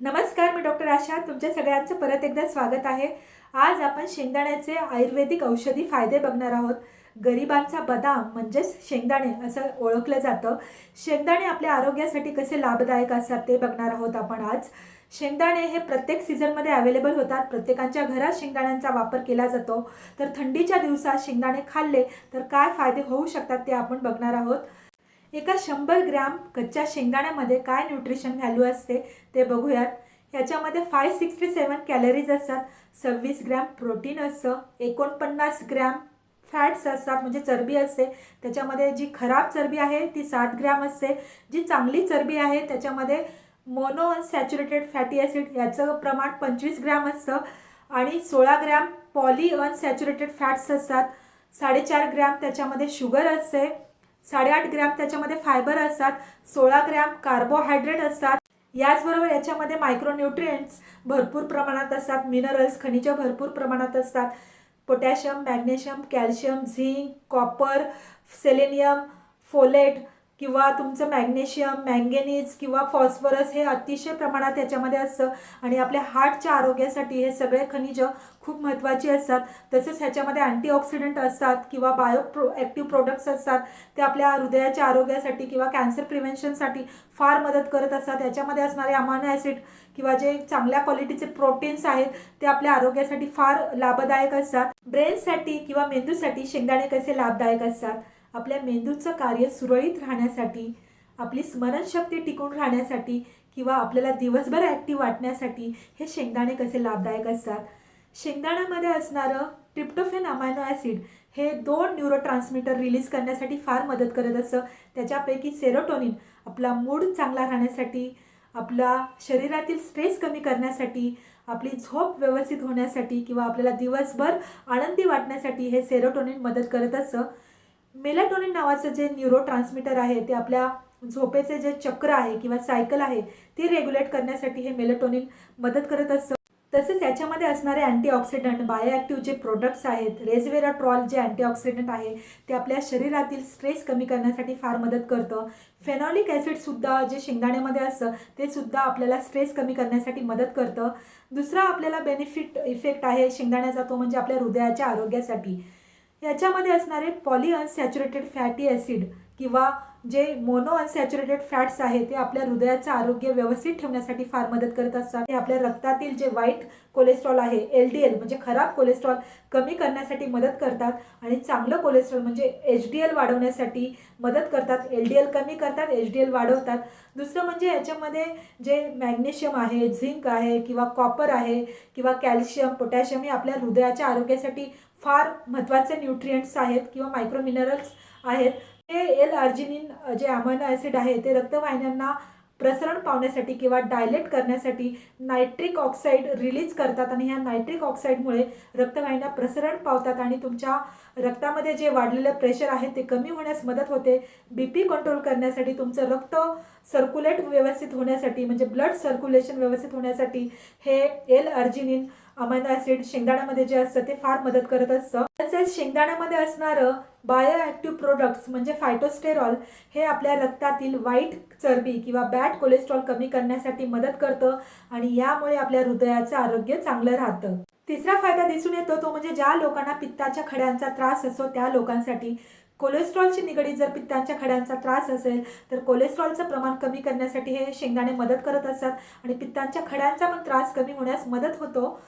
नमस्कार मी डॉक्टर आशा. तुमच्या सगळ्यांचं परत एकदा स्वागत आहे. आज आपण शेंगदाण्याचे आयुर्वेदिक औषधी फायदे बघणार आहोत. गरिबांचा बदाम म्हणजेच शेंगदाणे असं ओळखलं जातं. शेंगदाणे आपल्या आरोग्यासाठी कसे लाभदायक असतात ते बघणार आहोत आपण आज. शेंगदाणे हे प्रत्येक सीझनमध्ये अवेलेबल होतात. प्रत्येकांच्या घरात शेंगदाण्यांचा वापर केला जातो. तर थंडीच्या दिवसात शेंगदाणे खाल्ले तर काय फायदे होऊ शकतात ते आपण बघणार आहोत. एका शंभर ग्रॅम कच्च्या शेंगदाण्यामध्ये काय न्यूट्रिशन व्हॅल्यू असते ते बघूयात. याच्यामध्ये फाय सिक्स्टी सेवन कॅलरीज असतात सव्वीस ग्रॅम प्रोटीन असतं एकोणपन्नास ग्रॅम फॅट्स असतात म्हणजे चरबी असते. त्याच्यामध्ये जी खराब चरबी आहे ती सात ग्रॅम असते. जी चांगली चरबी आहे त्याच्यामध्ये मोनो अनसॅच्युरेटेड फॅटी ॲसिड याचं प्रमाण पंचवीस ग्रॅम असतं आणि सोळा ग्रॅम पॉली अनसॅच्युरेटेड फॅट्स असतात. साडेचार ग्रॅम त्याच्यामध्ये शुगर असते. साडेआठ ग्रॅम त्याच्यामध्ये फायबर असतात सोळा ग्रॅम कार्बोहायड्रेट असतात. याचबरोबर याच्यामध्ये मायक्रोन्यूट्रिएंट्स भरपूर प्रमाणात असतात मिनरल्स खनिज भरपूर प्रमाणात असतात. Potassium magnesium calcium zinc copper selenium folate किंवा तुमचं मॅग्नेशियम मँगेनीज किंवा फॉस्फरस हे अतिशय प्रमाणात याच्यामध्ये असतं. आणि आपल्या हार्टच्या आरोग्यासाठी हे सगळे खनिज खूप महत्त्वाची असतात. तसेच ह्याच्यामध्ये अँटीऑक्सिडंट असतात किंवा बायो प्रो ॲक्टिव्ह प्रोडक्ट्स असतात. ते आपल्या हृदयाच्या आरोग्यासाठी किंवा कॅन्सर प्रिव्हेन्शनसाठी फार मदत करत असतात. याच्यामध्ये असणारे अमानो ॲसिड किंवा जे चांगल्या क्वालिटीचे प्रोटीन्स आहेत ते आपल्या आरोग्यासाठी फार लाभदायक असतात. ब्रेनसाठी किंवा मेंदूसाठी शेंगदाणे कसे लाभदायक असतात? आपल्या मेंदूचं कार्य सुरळीत राहण्यासाठी आपली स्मरणशक्ती टिकून राहण्यासाठी किंवा आपल्याला दिवसभर ॲक्टिव्ह वाटण्यासाठी हे शेंगदाणे कसे लाभदायक असतात? शेंगदाण्यामध्ये असणारं ट्रिप्टोफेन अमायनो ॲसिड हे दोन न्यूरो ट्रान्समीटर रिलीज करण्यासाठी फार मदत करत असतं. त्याच्यापैकी सेरोटोनिन आपला मूड चांगला राहण्यासाठी आपला शरीरातील स्ट्रेस कमी करण्यासाठी आपली झोप व्यवस्थित होण्यासाठी किंवा आपल्याला दिवसभर आनंदी वाटण्यासाठी हे सेरोटोनिन मदत करत असतं. मेलाटोनिन नावाचं जे न्यूरो ट्रान्समीटर आहे ते आपल्या झोपेचे जे चक्र आहे किंवा सायकल आहे ती रेग्युलेट करण्यासाठी हे मेलाटोनिन मदत करत असतं. तसेच याच्यामध्ये असणारे अँटीऑक्सिडंट बायोॲक्टिव्ह जे प्रोडक्ट्स आहेत रेझवेराट्रॉल जे अँटीऑक्सिडंट आहे ते आपल्या शरीरातील स्ट्रेस कमी करण्यासाठी फार मदत करतं. फेनॉलिक ॲसिडसुद्धा जे शेंगदाण्यामध्ये असतं ते सुद्धा आपल्याला स्ट्रेस कमी करण्यासाठी मदत करतं. दुसरा आपल्याला बेनिफिट इफेक्ट आहे शेंगदाण्याचा तो म्हणजे आपल्या हृदयाच्या आरोग्यासाठी. याच्यामध्ये असणारे पॉलिअनसॅच्युरेटेड फॅटी ॲसिड किंवा जे मोनो अनसॅच्युरेटेड फॅट्स आहे ते आपल्या हृदयाचं आरोग्य व्यवस्थित ठेवण्यासाठी फार मदत करत असतात. ते आपल्या रक्तातील जे वाईट कोलेस्ट्रॉल आहे एल डी एल म्हणजे खराब कोलेस्ट्रॉल कमी करण्यासाठी मदत करतात आणि चांगलं कोलेस्ट्रॉल म्हणजे एच डी एल वाढवण्यासाठी मदत करतात. एल डी एल कमी करतात एच डी एल वाढवतात. दुसरं म्हणजे याच्यामध्ये जे मॅग्नेशियम आहे झिंक आहे किंवा कॉपर आहे किंवा कॅल्शियम पोटॅशियम हे आपल्या हृदयाच्या आरोग्यासाठी फार महत्त्वाचे न्यूट्रियंट्स आहेत किंवा मायक्रोमिनरल्स आहेत. हे एल अर्जिनिन जे अमायनो ॲसिड आहे ते रक्तवाहिन्यांना प्रसरण पावण्यासाठी किंवा डायलेट करण्यासाठी नायट्रिक ऑक्साईड रिलीज करतात आणि ह्या नायट्रिक ऑक्साईडमुळे रक्तवाहिन्या प्रसरण पावतात आणि तुमच्या रक्तामध्ये जे वाढलेलं प्रेशर आहे ते कमी होण्यास मदत होते. बी पी कंट्रोल करण्यासाठी तुमचं रक्त सर्क्युलेट व्यवस्थित होण्यासाठी म्हणजे ब्लड सर्क्युलेशन व्यवस्थित होण्यासाठी हे एल अर्जिनिन अमायनो ॲसिड शेंगदाण्यामध्ये जे असतं ते फार मदत करत असतं. तसेच शेंगदाण्यामध्ये असणारं बायोॲक्टिव्ह प्रोडक्ट्स म्हणजे फायटोस्टेरॉल हे आपल्या रक्तातील वाईट चरबी किंवा बॅड कोलेस्ट्रॉल कमी करण्यासाठी मदत करतं आणि यामुळे आपल्या हृदयाचं आरोग्य चांगलं राहतं. तिसरा फायदा दिसून येतो तो म्हणजे ज्या लोकांना पित्ताच्या खड्यांचा त्रास असतो त्या लोकांसाठी कोलेस्ट्रॉलशी निगडीत जर पित्तांच्या खड्यांचा त्रास असेल तर कोलेस्ट्रॉलचं प्रमाण कमी करण्यासाठी हे शेंगदाणे मदत करत असतात आणि पित्तांच्या खड्यांचा पण त्रास कमी होण्यास मदत होतो.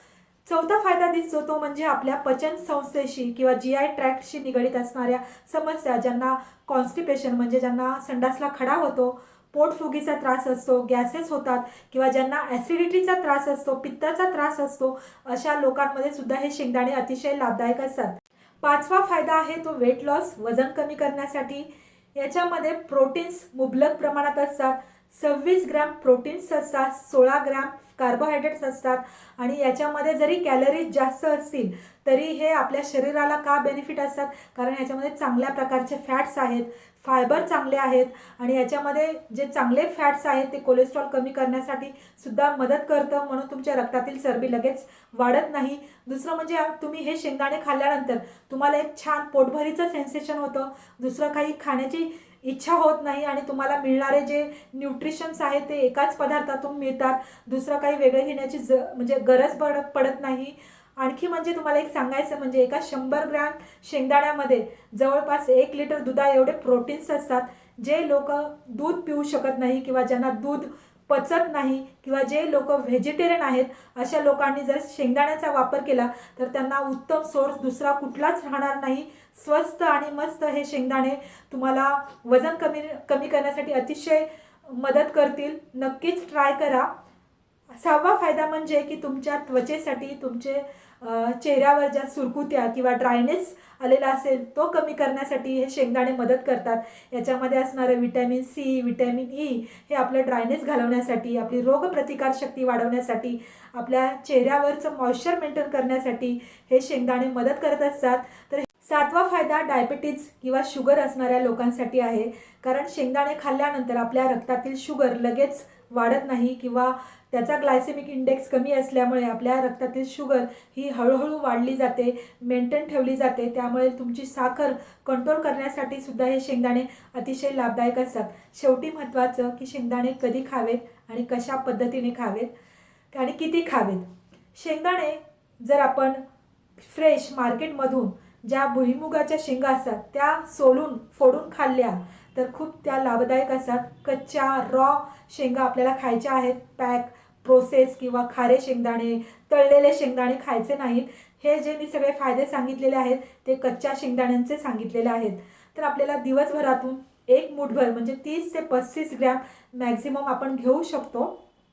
चौथा फायदा दिसतो तो म्हणजे आपल्या पचन संस्थेशी किंवा जी आय ट्रॅक्टशी निगडीत असणाऱ्या समस्या ज्यांना कॉन्स्टिपेशन म्हणजे ज्यांना संडासला खडा होतो पोटफुगीचा त्रास असतो गॅसेस होतात किंवा ज्यांना ॲसिडिटीचा त्रास असतो पित्ताचा त्रास असतो अशा लोकांमध्ये सुद्धा हे शेंगदाणे अतिशय लाभदायक असतात. पाचवा फायदा आहे तो वेट लॉस वजन कमी करण्यासाठी. याच्यामध्ये प्रोटीन्स मुबलक प्रमाणात असतात. सव्वीस ग्रॅम प्रोटीन्स असतात सोळा ग्रॅम कार्बोहायड्रेट्स असतात आणि याच्यामध्ये जरी कॅलरीज जास्त असतील तरी हे आपल्या शरीराला का बेनिफिट असतात? कारण ह्याच्यामध्ये चांगल्या प्रकारचे फॅट्स आहेत फायबर चांगले आहेत आणि याच्यामध्ये जे चांगले फॅट्स आहेत ते कोलेस्ट्रॉल कमी करण्यासाठी सुद्धा मदत करतं म्हणून तुमच्या रक्तातील चरबी लगेच वाढत नाही. दुसरं म्हणजे तुम्ही हे शेंगदाणे खाल्ल्यानंतर तुम्हाला एक छान पोटभरीचं सेन्सेशन होतं. दुसरं काही खाण्याची इच्छा होत नाही आणि तुम्हाला मिळणारे जे न्यूट्रिशन्स आहेत ते एकाच पदार्थातून मिळतात. दुसरं काही वेगळे घेण्याची ज म्हणजे गरज पड पडत नाही. आणखी म्हणजे तुम्हाला एक सांगायचं म्हणजे एका शंभर ग्रॅम शेंगदाण्यामध्ये जवळपास एक लिटर दुधा एवढे प्रोटीन्स असतात जे लोक दूध पिऊ शकत नाही किंवा ज्यांना दूध पचत नाही किंवा जे लोक व्हेजिटेरियन आहेत अशा लोकांनी जर शेंगदाण्याचा वापर केला तर त्यांना उत्तम सोर्स दुसरा कुठलाच राहणार नाही. स्वस्त आणि मस्त हे शेंगदाणे तुम्हाला वजन कमी कमी करण्यासाठी अतिशय मदत करतील. नक्कीच ट्राय करा. सहावा फायदा म्हणजे की तुमच्या त्वचेसाठी तुमचे चेहऱ्यावर ज्या सुरकुत्या किंवा ड्रायनेस आलेला असेल तो कमी करण्यासाठी हे शेंगदाणे मदत करतात. याच्यामध्ये असणारं विटॅमिन सी विटॅमिन ई हे आपलं ड्रायनेस घालवण्यासाठी आपली रोगप्रतिकारशक्ती वाढवण्यासाठी आपल्या चेहऱ्यावरचं मॉइश्चर मेंटेन करण्यासाठी हे शेंगदाणे मदत करत असतात. तर सातवा फायदा डायबिटीज किंवा शुगर असणाऱ्या लोकांसाठी आहे. कारण शेंगदाणे खाल्ल्यानंतर आपल्या रक्तातील शुगर लगेच वाढत नाही किंवा त्याचा ग्लायसेमिक इंडेक्स कमी असल्यामुळे आपल्या रक्तातील शुगर ही हळूहळू वाढली जाते मेंटेन ठेवली जाते. त्यामुळे तुमची साखर कंट्रोल करण्यासाठी सुद्धा हे शेंगदाणे अतिशय लाभदायक असतात. शेवटी महत्त्वाचं की शेंगदाणे कधी खावेत आणि कशा पद्धतीने खावेत आणि किती खावेत. शेंगदाणे जर आपण फ्रेश मार्केटमधून ज्या भुईमुगाच्या शेंगा असतात त्या सोलून फोडून खाल्ल्या तर खूप त्या लाभदायक असतात. कच्च्या रॉ शेंगा आपल्याला खायच्या आहेत. पॅक प्रोसेस किंवा खारे शेंगदाणे तळलेले शेंगदाणे खायचे नाहीत. हे जे मी सगळे फायदे सांगितलेले आहेत ते कच्च्या शेंगदाण्यांचे सांगितलेले आहेत. तर आपल्याला दिवसभरातून एक मुठभर म्हणजे तीस ते पस्तीस ग्रॅम मॅक्झिमम आपण घेऊ शकतो.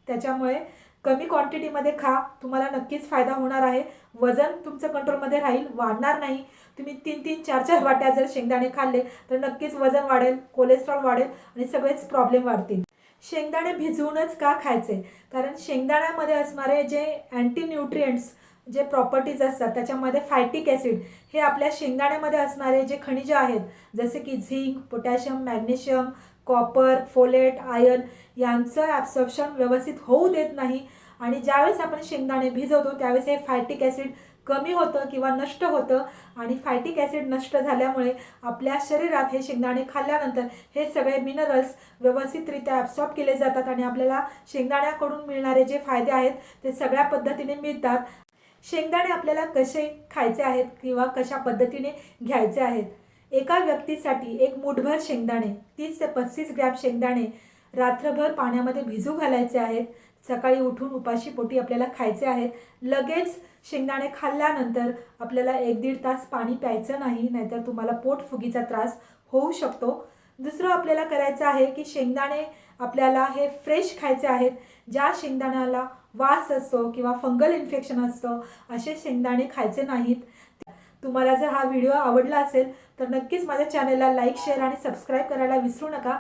त्याच्यामुळे कमी क्वांटिटीमध्ये खा तुम्हाला नक्कीच फायदा होणार आहे. वजन तुमचं कंट्रोलमध्ये राहील वाढणार नाही. तुम्ही तीन तीन चार चार वाट्या जर शेंगदाणे खाल्ले तर नक्कीच वजन वाढेल कोलेस्ट्रॉल वाढेल आणि सगळेच प्रॉब्लेम वाढतील. शेंगदाणे भिजवूनच का खायचे? कारण शेंगदाण्यामध्ये असणारे जे अँटी न्यूट्रियंट्स जे प्रॉपर्टीज असतात त्याच्यामध्ये फायटिक ॲसिड हे आपल्या शेंगदाण्यामध्ये असणारे जे खनिजे आहेत जसे की zinc potassium magnesium copper folate iron यांचं ॲब्सॉर्प्शन व्यवस्थित होऊ देत नाही. आणि ज्यावेळेस आपण शेंगदाणे भिजवतो त्यावेळेस हे फायटिक ॲसिड कमी होतं किंवा नष्ट होतं. आणि फायटिक ॲसिड नष्ट झाल्यामुळे आपल्या शरीरात हे शेंगदाणे खाल्ल्यानंतर हे सगळे मिनरल्स व्यवस्थितरित्या ॲब्सॉर्ब केले जातात आणि आपल्याला शेंगदाण्याकडून मिळणारे जे फायदे आहेत ते सगळ्या पद्धतीने मिळतात. शेंगदाणे आपल्याला कसे खायचे आहेत किंवा कशा पद्धतीने घ्यायचे आहेत? एका व्यक्तीसाठी एक मुठभर शेंगदाणे तीस ते पस्तीस ग्रॅम शेंगदाणे रात्रभर पाण्यामध्ये भिजू घालायचे आहेत. सकाळी उठून उपाशी पोटी आपल्याला खायचे आहेत. लगेच शेंगदाणे खाल्ल्यानंतर आपल्याला एक दीड तास पाणी प्यायचं नाही नाहीतर तुम्हाला पोटफुगीचा त्रास होऊ शकतो. दुसरं आपल्याला करायचं आहे की शेंगदाणे आपल्याला हे फ्रेश खायचे आहेत. ज्या शेंगदाण्याला वास असतो किंवा फंगल इन्फेक्शन असतं असे शेंगदाणे खायचे नाहीत. तुम्हाला जर हा व्हिडिओ आवडला असेल तर नक्कीच माझ्या चॅनलला लाईक शेअर आणि सबस्क्राईब करायला विसरू नका.